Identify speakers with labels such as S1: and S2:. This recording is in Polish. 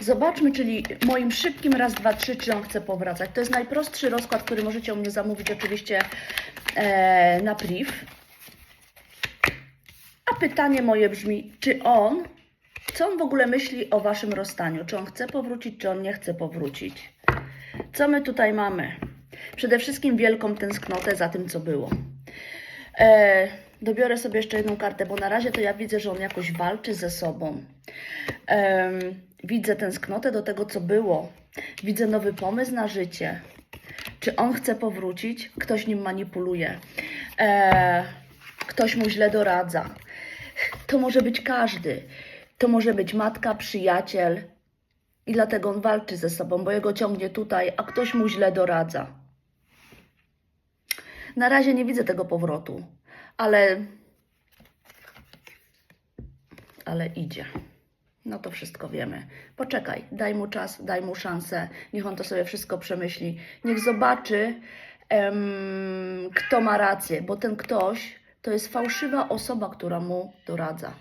S1: Zobaczmy, czyli moim szybkim raz, dwa, trzy, czy on chce powracać. To jest najprostszy rozkład, który możecie u mnie zamówić oczywiście e, na priv. A pytanie moje brzmi, czy on, co on w ogóle myśli o waszym rozstaniu? Czy on chce powrócić, czy on nie chce powrócić? Co my tutaj mamy? Przede wszystkim wielką tęsknotę za tym, co było. E, dobiorę sobie jeszcze jedną kartę, bo na razie to ja widzę, że on jakoś walczy ze sobą. Widzę tęsknotę do tego, co było. Widzę nowy pomysł na życie. Czy on chce powrócić? Ktoś nim manipuluje. E, ktoś mu źle doradza. To może być każdy. To może być matka, przyjaciel. I dlatego on walczy ze sobą, bo jego ciągnie tutaj, a ktoś mu źle doradza. Na razie nie widzę tego powrotu, ale. Ale idzie. No to wszystko wiemy. Poczekaj, daj mu czas, daj mu szansę, niech on to sobie wszystko przemyśli. Niech zobaczy, em, kto ma rację, bo ten ktoś to jest fałszywa osoba, która mu doradza.